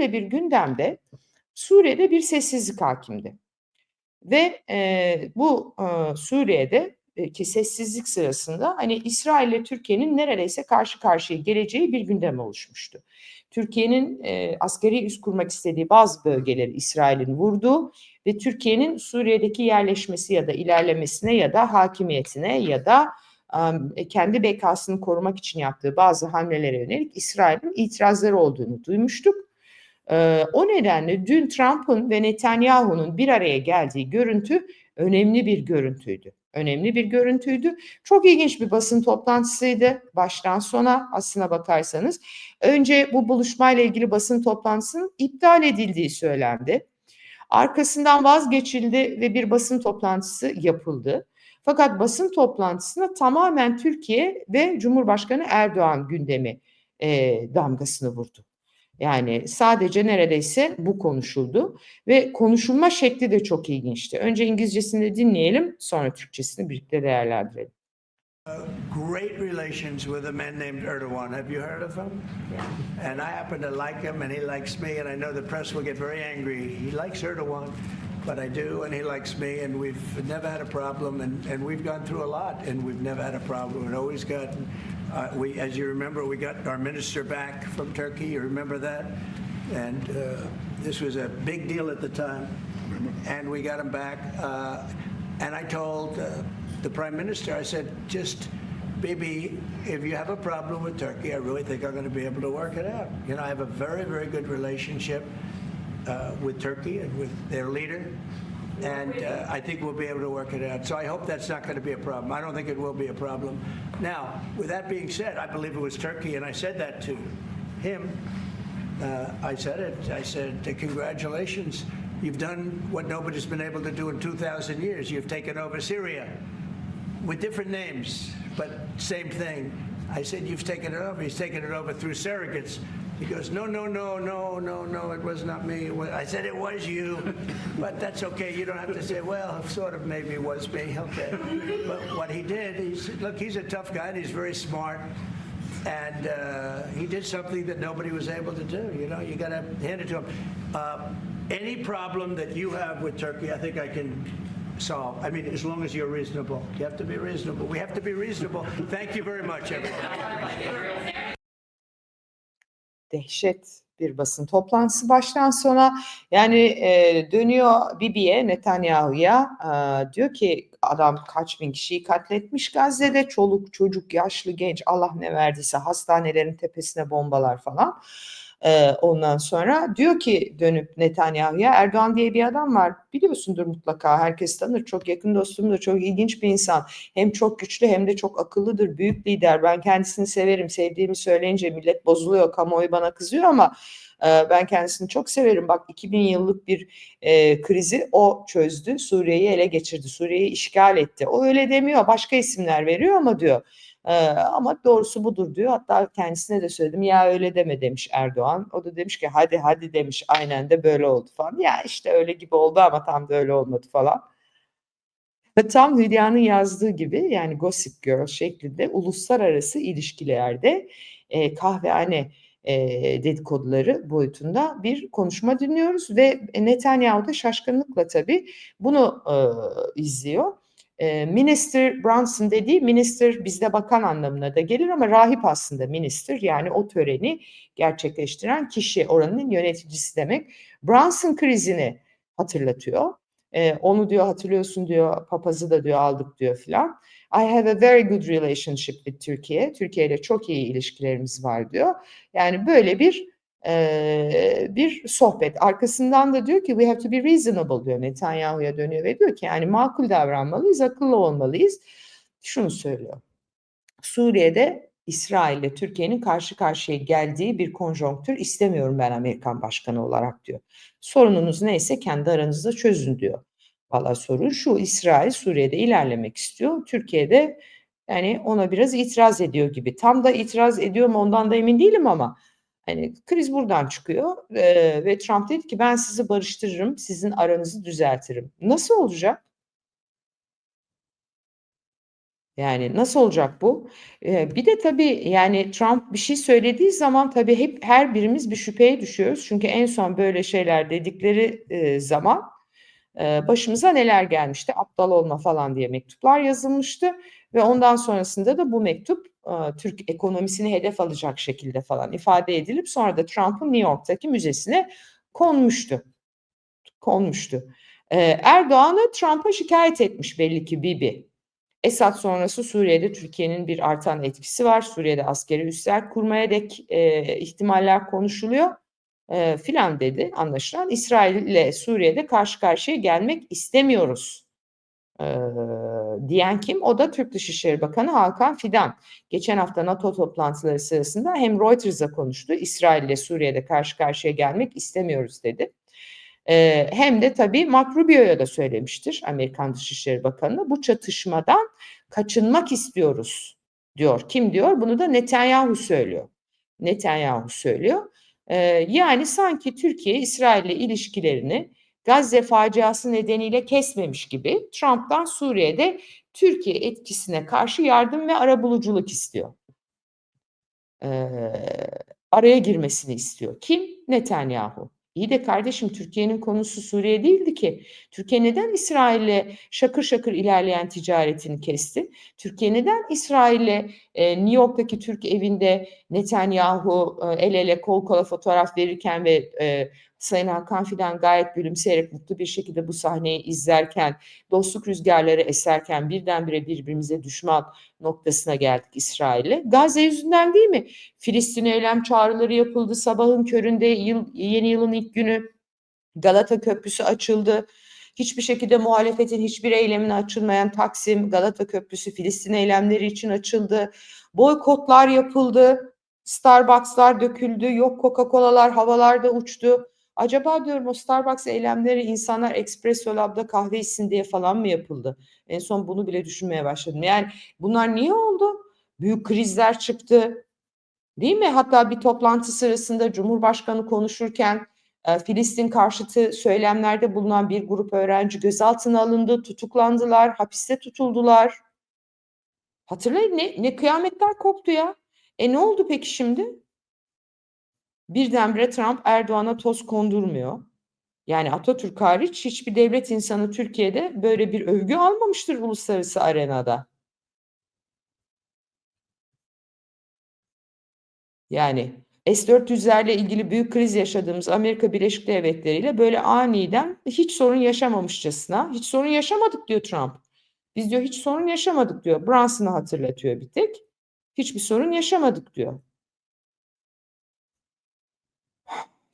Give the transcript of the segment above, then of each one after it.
böyle bir gündemde Suriye'de bir sessizlik hakimdi. Ve e, bu e, Suriye'de e, ki sessizlik sırasında hani İsrail ile Türkiye'nin neredeyse karşı karşıya geleceği bir gündem oluşmuştu. Türkiye'nin e, askeri üs kurmak istediği bazı bölgeleri İsrail'in vurduğu ve Türkiye'nin Suriye'deki yerleşmesi ya da ilerlemesine ya da hakimiyetine ya da e, kendi bekasını korumak için yaptığı bazı hamlelere yönelik İsrail'in itirazları olduğunu duymuştuk. O nedenle dün Trump'ın ve Netanyahu'nun bir araya geldiği görüntü önemli bir görüntüydü. Önemli bir görüntüydü. Çok ilginç bir basın toplantısıydı baştan sona aslına bakarsanız. Önce bu buluşmayla ilgili basın toplantısının iptal edildiği söylendi. Arkasından vazgeçildi ve bir basın toplantısı yapıldı. Fakat basın toplantısına tamamen Türkiye ve Cumhurbaşkanı Erdoğan gündemi e, damgasını vurdu. Yani sadece neredeyse bu konuşuldu ve konuşulma şekli de çok ilginçti. Önce İngilizcesini dinleyelim, sonra Türkçesini birlikte değerlendirelim. Great relations with a man named Erdogan. Have you heard of him? Yeah. And I happen to like him, and he likes me. And I know the press will get very angry. He likes Erdogan, but I do, and he likes me. And we've never had a problem. And, and we've gone through a lot, and we've never had a problem. And always gotten uh, we, as you remember, we got our minister back from Turkey. You remember that? And uh, this was a big deal at the time. And we got him back. Uh, and I told uh, the prime minister, I said, just, baby, if you have a problem with Turkey, I really think I'm going to be able to work it out. You know, I have a very, very good relationship uh, with Turkey and with their leader and uh, I think we'll be able to work it out. So I hope that's not going to be a problem. I don't think it will be a problem. Now, with that being said, I believe it was Turkey, and I said that to him. Uh, I said it. I said, congratulations. You've done what nobody's been able to do in 2,000 years. You've taken over Syria with different names, but same thing. I said, you've taken it over. He's taken it over through surrogates. He goes, no, no, no, no, no, no, it was not me. I said, it was you. But that's okay. You don't have to say, well, sort of maybe it was me. Okay. But what he did, he said, look, he's a tough guy and he's very smart. And uh, he did something that nobody was able to do. You know, you got to hand it to him. Uh, any problem that you have with Turkey, I think I can solve. I mean, as long as you're reasonable. You have to be reasonable. We have to be reasonable. Thank you very much, everybody. Dehşet bir basın toplantısı baştan sona. Yani e, dönüyor Bibi'ye, Netanyahu'ya e, diyor ki adam kaç bin kişiyi katletmiş Gazze'de. Çoluk, çocuk, yaşlı, genç Allah ne verdiyse hastanelerin tepesine bombalar falan. Ee, ondan sonra diyor ki dönüp Netanyahu'ya Erdoğan diye bir adam var biliyorsundur mutlaka herkes tanır çok yakın dostumdur çok ilginç bir insan hem çok güçlü hem de çok akıllıdır büyük lider ben kendisini severim sevdiğimi söyleyince millet bozuluyor kamuoyu bana kızıyor ama e, ben kendisini çok severim. Bak 2000 yıllık bir e, krizi o çözdü. Suriye'yi ele geçirdi. Suriye'yi işgal etti. O öyle demiyor. Başka isimler veriyor ama diyor ee, ama doğrusu budur diyor. Hatta kendisine de söyledim ya öyle deme demiş Erdoğan. O da demiş ki hadi hadi demiş aynen de böyle oldu falan. Ya işte öyle gibi oldu ama tam da öyle olmadı falan. Ve tam Hülya'nın yazdığı gibi yani Gossip Girl şeklinde uluslararası ilişkilerde e, kahvehane e, dedikoduları boyutunda bir konuşma dinliyoruz ve Netanyahu da şaşkınlıkla tabii bunu e, izliyor. Minister Brunson dediği minister bizde bakan anlamına da gelir ama rahip aslında minister yani o töreni gerçekleştiren kişi oranın yöneticisi demek. Brunson krizini hatırlatıyor. Ee, onu diyor hatırlıyorsun diyor papazı da diyor aldık diyor filan. I have a very good relationship with Türkiye. Türkiye ile çok iyi ilişkilerimiz var diyor. Yani böyle bir e, bir sohbet. Arkasından da diyor ki we have to be reasonable diyor Netanyahu'ya dönüyor ve diyor ki yani makul davranmalıyız, akıllı olmalıyız. Şunu söylüyor. Suriye'de İsrail ile Türkiye'nin karşı karşıya geldiği bir konjonktür istemiyorum ben Amerikan başkanı olarak diyor. Sorununuz neyse kendi aranızda çözün diyor. Valla sorun şu İsrail Suriye'de ilerlemek istiyor. Türkiye'de yani ona biraz itiraz ediyor gibi. Tam da itiraz ediyor mu ondan da emin değilim ama Hani kriz buradan çıkıyor e, ve Trump dedi ki ben sizi barıştırırım, sizin aranızı düzeltirim. Nasıl olacak? Yani nasıl olacak bu? Eee, bir de tabii yani Trump bir şey söylediği zaman tabii hep her birimiz bir şüpheye düşüyoruz. Çünkü en son böyle şeyler dedikleri, eee, zaman, başımıza neler gelmişti? Aptal olma falan diye mektuplar yazılmıştı ve ondan sonrasında da bu mektup, aaa, Türk ekonomisini hedef alacak şekilde falan ifade edilip sonra da Trump'ın New York'taki müzesine konmuştu. Konmuştu. Eee, Erdoğan'ı Trump'a şikâyet etmiş belli ki Bibi. Esad sonrası Suriye'de Türkiye'nin bir artan etkisi var. Suriye'de askeri üsler kurmaya dek, eee, ihtimaller konuşuluyor, eee, filan dedi anlaşılan. İsrail'le Suriye'de karşı karşıya gelmek istemiyoruz, eee, diyen kim? O da Türk Dışişleri Bakanı Hakan Fidan. Geçen hafta NATO toplantıları sırasında hem Reuters'a konuştu, İsrail'le Suriye'de karşı karşıya gelmek istemiyoruz dedi. Eee, hem de tabii Marco Rubio'ya da söylemiştir Amerikan Dışişleri Bakanı. Bu çatışmadan kaçınmak istiyoruz diyor. Kim diyor? Bunu da Netanyahu söylüyor. Netanyahu söylüyor. Eee, yani sanki Türkiye İsrail'le ilişkilerini Gazze faciası nedeniyle kesmemiş gibi Trump'tan Suriye'de Türkiye etkisine karşı yardım ve arabuluculuk istiyor. Eee, araya girmesini istiyor. Kim? Netanyahu. İyi de kardeşim Türkiye'nin konusu Suriye değildi ki. Türkiye neden İsrail'le şakır şakır ilerleyen ticaretini kesti? Türkiye neden İsrail'le eee, New York'taki Türk evinde Netanyahu eee, el ele kol kola fotoğraf verirken ve eee, Sayın Hakan Fidan gayet gülümseyerek mutlu bir şekilde bu sahneyi izlerken, dostluk rüzgarları eserken birdenbire birbirimize düşman noktasına geldik İsrail'le. Gazze yüzünden değil mi? Filistin eylem çağrıları yapıldı. Sabahın köründe yıl, yeni yılın ilk günü Galata Köprüsü açıldı. Hiçbir şekilde muhalefetin hiçbir eylemine açılmayan Taksim, Galata Köprüsü Filistin eylemleri için açıldı. Boykotlar yapıldı. Starbucks'lar döküldü. Yok Coca-Cola'lar havalarda uçtu. Acaba diyorum o Starbucks eylemleri insanlar Espresso Lab'da kahve içsin diye falan mı yapıldı? En son bunu bile düşünmeye başladım. Yani bunlar niye oldu? Büyük krizler çıktı. Değil mi? Hatta bir toplantı sırasında Cumhurbaşkanı konuşurken e, Filistin karşıtı söylemlerde bulunan bir grup öğrenci gözaltına alındı, tutuklandılar, hapiste tutuldular. Hatırlayın ne, ne kıyametler koptu ya. E ne oldu peki şimdi? Birdenbire Trump Erdoğan'a toz kondurmuyor. Yani Atatürk hariç hiçbir devlet insanı Türkiye'de böyle bir övgü almamıştır uluslararası arenada. Yani S-400'lerle ilgili büyük kriz yaşadığımız Amerika Birleşik Devletleri ile böyle aniden hiç sorun yaşamamışçasına, hiç sorun yaşamadık diyor Trump. Biz diyor hiç sorun yaşamadık diyor. Brunson'ı hatırlatıyor bir tek. Hiçbir sorun yaşamadık diyor.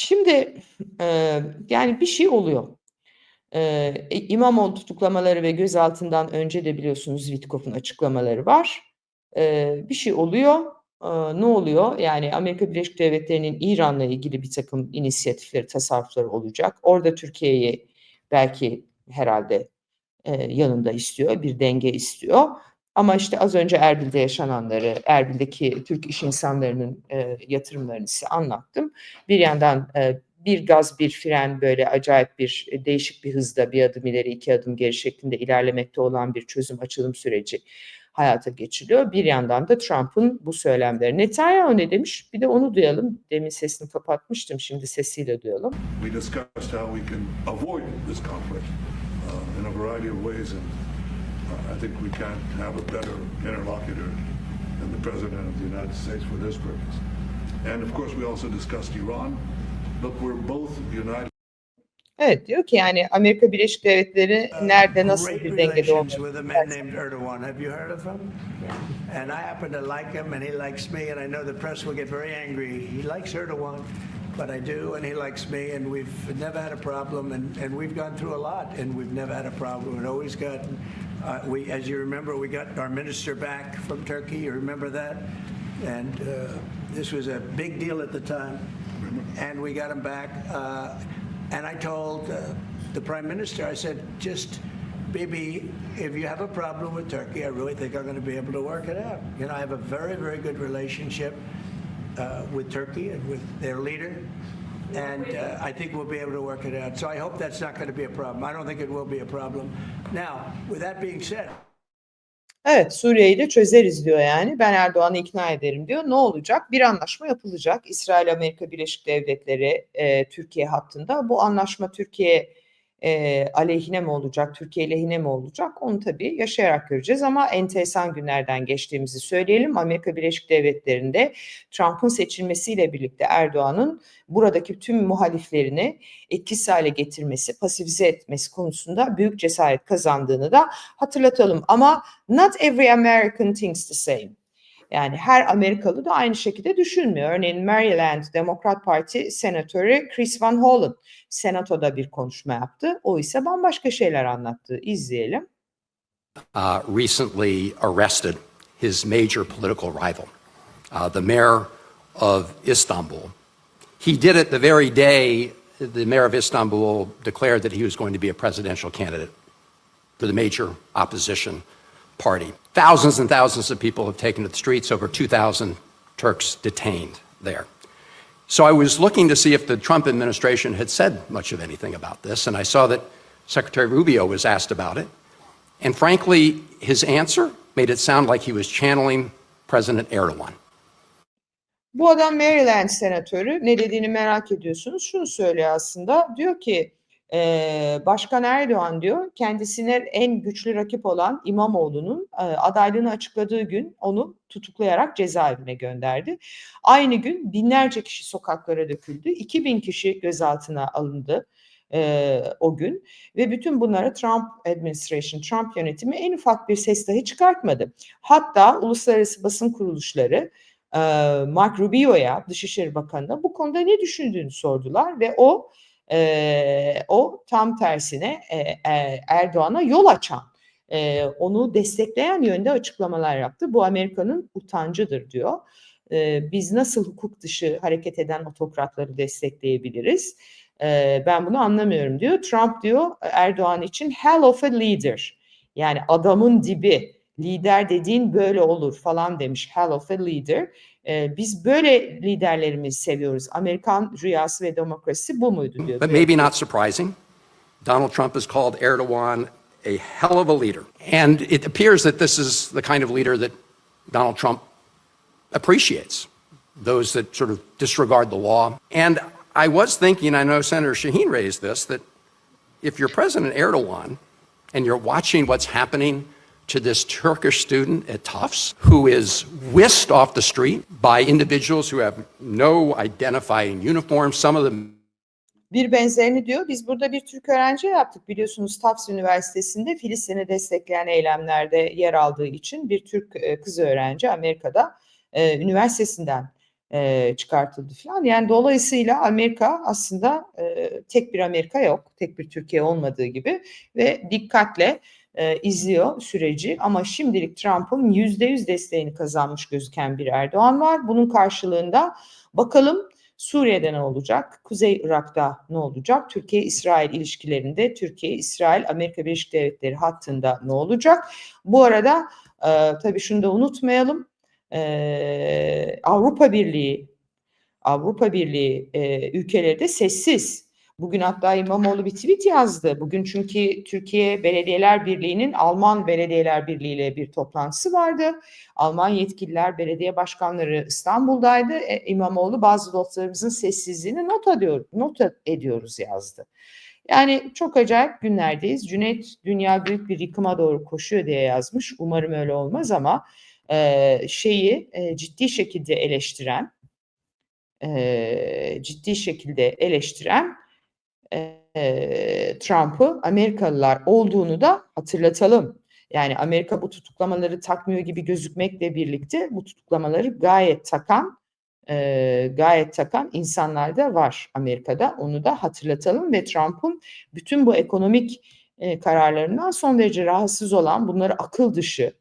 Şimdi eee, yani bir şey oluyor. Eee, İmamoğlu tutuklamaları ve gözaltından önce de biliyorsunuz Witkoff'un açıklamaları var. Eee, bir şey oluyor. Eee, ne oluyor? Yani Amerika Birleşik Devletleri'nin İran'la ilgili bir takım inisiyatifleri, tasarrufları olacak. Orada Türkiye'yi belki herhalde eee, yanında istiyor, bir denge istiyor. Ama işte az önce Erbil'de yaşananları, Erbil'deki Türk iş insanlarının eee, yatırımlarını size anlattım. Bir yandan eee, bir gaz bir fren böyle acayip bir e, değişik bir hızda bir adım ileri iki adım geri şeklinde ilerlemekte olan bir çözüm açılım süreci hayata geçiriliyor. Bir yandan da Trump'ın bu söylemleri. Netanyahu ne demiş? Bir de onu duyalım. Demin sesini kapatmıştım. Şimdi sesiyle duyalım. We discussed how we can avoid this conflict uh, in a variety of ways, and I think we can't have a better interlocutor than the President of the United States for this purpose. And of course, we also discussed Iran. Look, we're both united. Evet diyor ki yani Amerika Birleşik Devletleri uh, nerede nasıl bir dengede relations olmalı? with a man named Erdogan. Have you heard of him? And I happen to like him, and he likes me. And I know the press will get very angry. He likes Erdogan, but I do, and he likes me. And we've never had a problem. And, and we've gone through a lot, and we've never had a problem. And always got. Uh, we, as you remember, we got our minister back from Turkey. You remember that? And uh, this was a big deal at the time. And we got him back. Uh, and I told uh, the prime minister, I said, just, Bibi, if you have a problem with Turkey, I really think I'm going to be able to work it out. You know, I have a very, very good relationship uh, with Turkey and with their leader. And uh, I think we'll be able to work it out. So I hope that's not going to be a problem. I don't think it will be a problem. Now, with that being said, Evet Suriye'yi de çözeriz diyor yani. Ben Erdoğan'ı ikna ederim diyor. Ne olacak? Bir anlaşma yapılacak. İsrail, Amerika Birleşik Devletleri, e, Türkiye hattında. Bu anlaşma Türkiye e, aleyhine mi olacak, Türkiye lehine mi olacak? Onu tabii yaşayarak göreceğiz ama enteresan günlerden geçtiğimizi söyleyelim. Amerika Birleşik Devletleri'nde Trump'ın seçilmesiyle birlikte Erdoğan'ın buradaki tüm muhaliflerini etkisiz hale getirmesi, pasifize etmesi konusunda büyük cesaret kazandığını da hatırlatalım. Ama not every American thinks the same. Yani her Amerikalı da aynı şekilde düşünmüyor. Örneğin Maryland Demokrat Parti Senatörü Chris Van Hollen Senato'da bir konuşma yaptı. O ise bambaşka şeyler anlattı. İzleyelim. uh, recently arrested his major political rival, uh, the mayor of Istanbul. He did it the very day the mayor of Istanbul declared that he was going to be a presidential candidate for the major opposition party. Thousands and thousands of people have taken to the streets, over 2,000 Turks detained there. So I was looking to see if the Trump administration had said much of anything about this, and I saw that Secretary Rubio was asked about it. And frankly, his answer made it sound like he was channeling President Erdogan. Bu adam Maryland senatörü. Ne dediğini merak ediyorsunuz. Şunu söylüyor aslında. Diyor ki eee, Başkan Erdoğan diyor kendisine en güçlü rakip olan İmamoğlu'nun eee, adaylığını açıkladığı gün onu tutuklayarak cezaevine gönderdi. Aynı gün binlerce kişi sokaklara döküldü. 2000 kişi gözaltına alındı eee, o gün ve bütün bunlara Trump administration, Trump yönetimi en ufak bir ses dahi çıkartmadı. Hatta uluslararası basın kuruluşları e, Mark Rubio'ya, Dışişleri Bakanı'na bu konuda ne düşündüğünü sordular ve o e, o tam tersine e, Erdoğan'a yol açan, e, onu destekleyen yönde açıklamalar yaptı. Bu Amerika'nın utancıdır diyor. E, biz nasıl hukuk dışı hareket eden otokratları destekleyebiliriz? E, ben bunu anlamıyorum diyor. Trump diyor Erdoğan için hell of a leader. Yani adamın dibi, lider dediğin böyle olur falan demiş hell of a leader. Biz böyle seviyoruz. Amerikan rüyası ve demokrasi bu muydu diyor. But maybe not surprising, Donald Trump has called Erdogan a hell of a leader. And it appears that this is the kind of leader that Donald Trump appreciates, those that sort of disregard the law. And I was thinking, I know Senator Shaheen raised this, that if you're President Erdogan and you're watching what's happening to this Turkish student at Tufts who is whisked off the street by individuals who have no identifying uniform, some of them Bir benzerini diyor. Biz burada bir Türk öğrenci yaptık. Biliyorsunuz Tufts Üniversitesi'nde Filistin'i destekleyen eylemlerde yer aldığı için bir Türk e, kız öğrenci Amerika'da e, üniversitesinden e, çıkartıldı falan. Yani dolayısıyla Amerika aslında e, tek bir Amerika yok. Tek bir Türkiye olmadığı gibi ve dikkatle e, izliyor süreci ama şimdilik Trump'ın yüzde yüz desteğini kazanmış gözüken bir Erdoğan var. Bunun karşılığında bakalım Suriye'de ne olacak? Kuzey Irak'ta ne olacak? Türkiye-İsrail ilişkilerinde Türkiye-İsrail-Amerika Birleşik Devletleri hattında ne olacak? Bu arada e, tabii şunu da unutmayalım. E, Avrupa Birliği Avrupa Birliği e, ülkeleri de sessiz. Bugün hatta İmamoğlu bir tweet yazdı. Bugün çünkü Türkiye Belediyeler Birliği'nin Alman Belediyeler Birliği ile bir toplantısı vardı. Alman yetkililer, belediye başkanları İstanbul'daydı. E, İmamoğlu bazı dostlarımızın sessizliğini not, ediyor, not ediyoruz yazdı. Yani çok acayip günlerdeyiz. Cüneyt dünya büyük bir yıkıma doğru koşuyor diye yazmış. Umarım öyle olmaz ama e, şeyi e, ciddi şekilde eleştiren, e, ciddi şekilde eleştiren e, Trump'ı Amerikalılar olduğunu da hatırlatalım. Yani Amerika bu tutuklamaları takmıyor gibi gözükmekle birlikte bu tutuklamaları gayet takan e, gayet takan insanlar da var Amerika'da. Onu da hatırlatalım ve Trump'ın bütün bu ekonomik e, kararlarından son derece rahatsız olan, bunları akıl dışı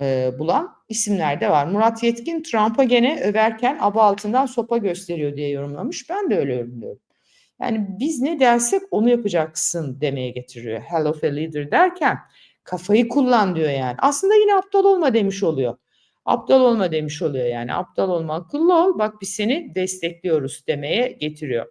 e, bulan isimler de var. Murat Yetkin Trump'a gene överken aba altından sopa gösteriyor diye yorumlamış. Ben de öyle yorumluyorum. Yani biz ne dersek onu yapacaksın demeye getiriyor. Hell of a leader derken kafayı kullan diyor yani. Aslında yine aptal olma demiş oluyor. Aptal olma demiş oluyor yani. Aptal olma, akıllı ol. Bak biz seni destekliyoruz demeye getiriyor.